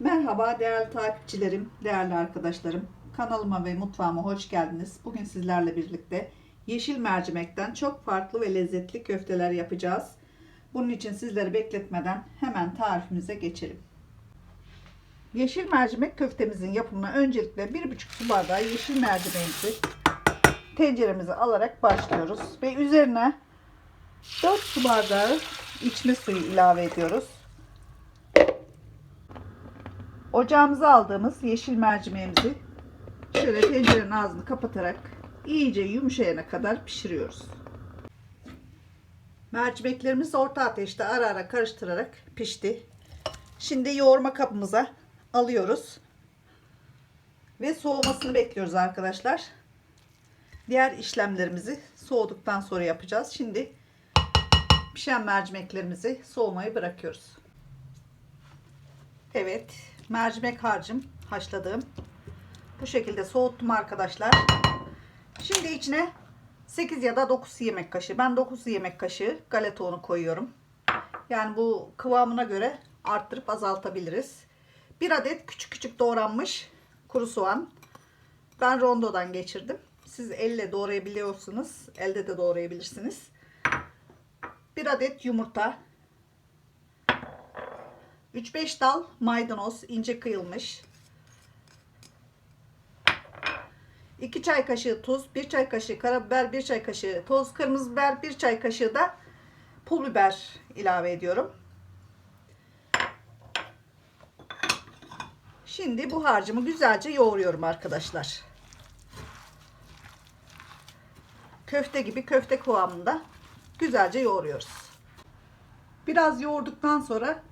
Merhaba değerli takipçilerim, değerli arkadaşlarım. Kanalıma ve mutfağıma hoş geldiniz. Bugün sizlerle birlikte yeşil mercimekten çok farklı ve lezzetli köfteler yapacağız. Bunun için sizleri bekletmeden hemen tarifimize geçelim. Yeşil mercimek köftemizin yapımına öncelikle 1,5 su bardağı yeşil mercimeğimizi tenceremize alarak başlıyoruz. Ve üzerine 4 su bardağı içme suyu ilave ediyoruz. Ocağımıza aldığımız yeşil mercimeğimizi şöyle tencerenin ağzını kapatarak iyice yumuşayana kadar pişiriyoruz. Mercimeklerimiz orta ateşte ara ara karıştırarak pişti. Şimdi yoğurma kabımıza alıyoruz. Ve soğumasını bekliyoruz arkadaşlar. Diğer işlemlerimizi soğuduktan sonra yapacağız. Şimdi pişen mercimeklerimizi soğumayı bırakıyoruz. Evet, mercimek harcım haşladığım. Bu şekilde soğuttum arkadaşlar. Şimdi içine 8 ya da 9 yemek kaşığı. Ben 9 yemek kaşığı galeta unu koyuyorum. Yani bu kıvamına göre arttırıp azaltabiliriz. Bir adet küçük küçük doğranmış kuru soğan. Ben rondodan geçirdim. Siz elle doğrayabiliyorsunuz. Elde de doğrayabilirsiniz. Bir adet yumurta. 3-5 dal maydanoz ince kıyılmış. 2 çay kaşığı tuz, 1 çay kaşığı karabiber, 1 çay kaşığı toz kırmızı biber, 1 çay kaşığı da pul biber ilave ediyorum. Şimdi bu harcımı güzelce yoğuruyorum arkadaşlar. Köfte gibi köfte kıvamında güzelce yoğuruyoruz. Biraz yoğurduktan sonra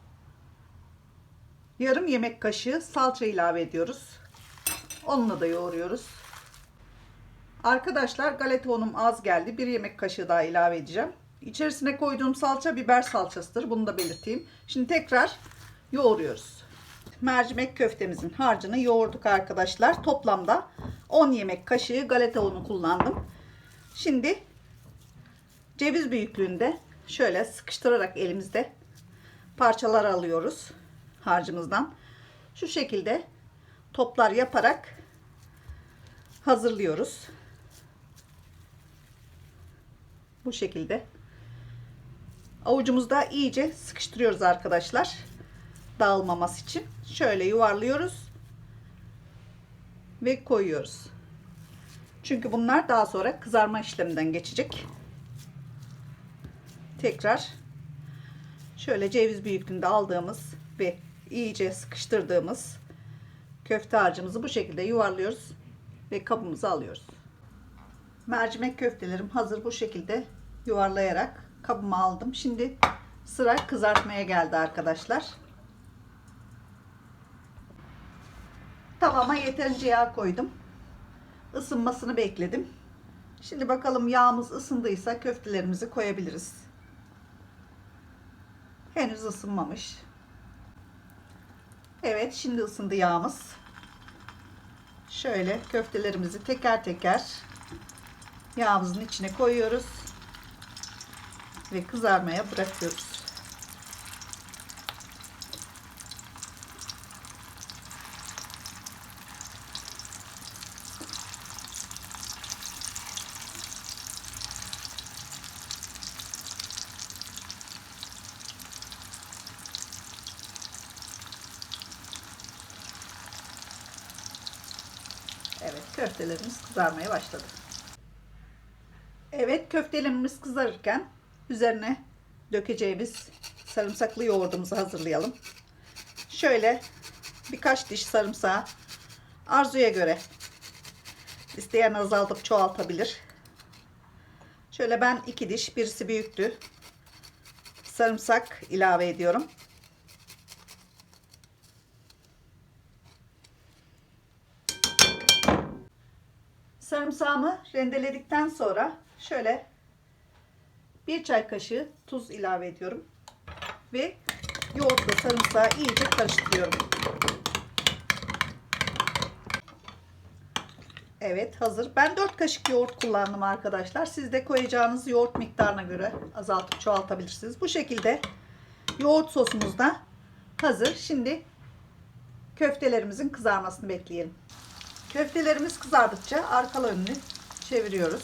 yarım yemek kaşığı salça ilave ediyoruz. Onunla da yoğuruyoruz. Arkadaşlar galeta unum az geldi. Bir yemek kaşığı daha ilave edeceğim. İçerisine koyduğum salça biber salçasıdır. Bunu da belirteyim. Şimdi tekrar yoğuruyoruz. Mercimek köftemizin harcını yoğurduk arkadaşlar. Toplamda 10 yemek kaşığı galeta unu kullandım. Şimdi ceviz büyüklüğünde şöyle sıkıştırarak elimizde parçalar alıyoruz harcımızdan. Şu şekilde toplar yaparak hazırlıyoruz. Bu şekilde. Avucumuzda iyice sıkıştırıyoruz arkadaşlar. Dağılmaması için. Şöyle yuvarlıyoruz. Ve koyuyoruz. Çünkü bunlar daha sonra kızarma işleminden geçecek. Tekrar şöyle ceviz büyüklüğünde aldığımız ve iyice sıkıştırdığımız köfte harcımızı bu şekilde yuvarlıyoruz ve kabımıza alıyoruz. Mercimek köftelerim hazır bu şekilde yuvarlayarak kabıma aldım. Şimdi sıra kızartmaya geldi arkadaşlar. Tavama yeterince yağ koydum. Isınmasını bekledim. Şimdi bakalım yağımız ısındıysa köftelerimizi koyabiliriz. Henüz ısınmamış. Evet şimdi ısındı yağımız. Şöyle köftelerimizi teker teker yağımızın içine koyuyoruz. Ve kızarmaya bırakıyoruz. Evet köftelerimiz kızarmaya başladı. Evet köftelerimiz kızarırken üzerine dökeceğimiz sarımsaklı yoğurdumuzu hazırlayalım. Şöyle birkaç diş sarımsağı arzuya göre isteyen azaltıp çoğaltabilir. Şöyle ben iki diş birisi büyüktü. Sarımsak ilave ediyorum. Sarımsağımı rendeledikten sonra şöyle bir çay kaşığı tuz ilave ediyorum. Ve yoğurtla sarımsağı iyice karıştırıyorum. Evet hazır. Ben 4 kaşık yoğurt kullandım arkadaşlar. Siz de koyacağınız yoğurt miktarına göre azaltıp çoğaltabilirsiniz. Bu şekilde yoğurt sosumuz da hazır. Şimdi köftelerimizin kızarmasını bekleyelim. Köftelerimiz kızardıkça arkalı önlü çeviriyoruz.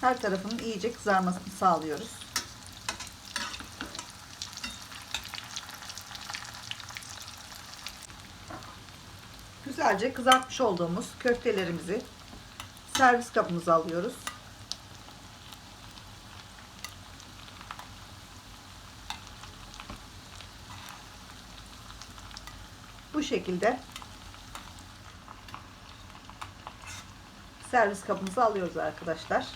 Her tarafının iyice kızarmasını sağlıyoruz. Güzelce kızartmış olduğumuz köftelerimizi servis kabımıza alıyoruz. Bu şekilde servis kabımıza alıyoruz arkadaşlar.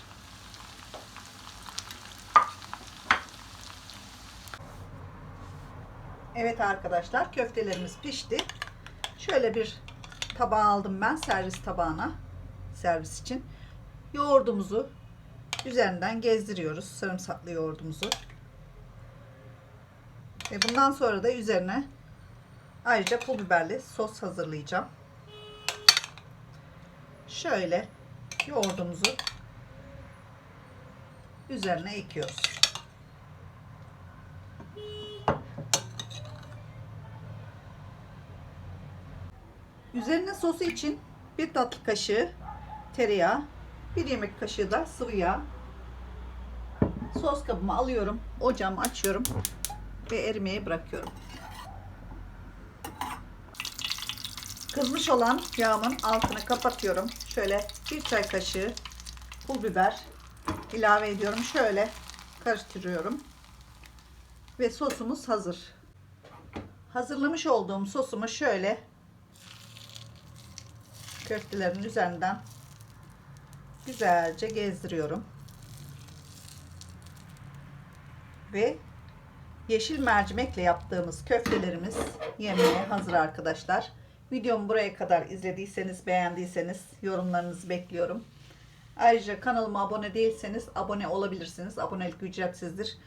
Evet arkadaşlar köftelerimiz pişti. Şöyle bir tabağa aldım ben servis tabağına servis için. Yoğurdumuzu üzerinden gezdiriyoruz. Sarımsaklı yoğurdumuzu. Ve bundan sonra da üzerine ayrıca pul biberli sos hazırlayacağım. Şöyle yoğurdumuzu üzerine ekiyoruz. Üzerine sosu için bir tatlı kaşığı tereyağı, bir yemek kaşığı da sıvı yağ. Sos kabımı alıyorum, ocağımı açıyorum ve erimeye bırakıyorum. Kızmış olan yağımın altını kapatıyorum. Şöyle bir çay kaşığı pul biber ilave ediyorum. Şöyle karıştırıyorum. Ve sosumuz hazır. Hazırlamış olduğum sosumu şöyle köftelerin üzerinden güzelce gezdiriyorum. Ve yeşil mercimekle yaptığımız köftelerimiz yemeğe hazır arkadaşlar. Videomu buraya kadar izlediyseniz, beğendiyseniz yorumlarınızı bekliyorum. Ayrıca kanalıma abone değilseniz abone olabilirsiniz. Abonelik ücretsizdir.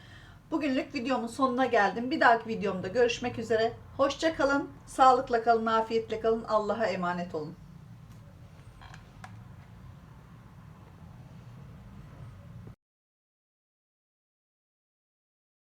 Bugünlük videomun sonuna geldim. Bir dahaki videomda görüşmek üzere. Hoşça kalın, sağlıkla kalın, afiyetle kalın. Allah'a emanet olun.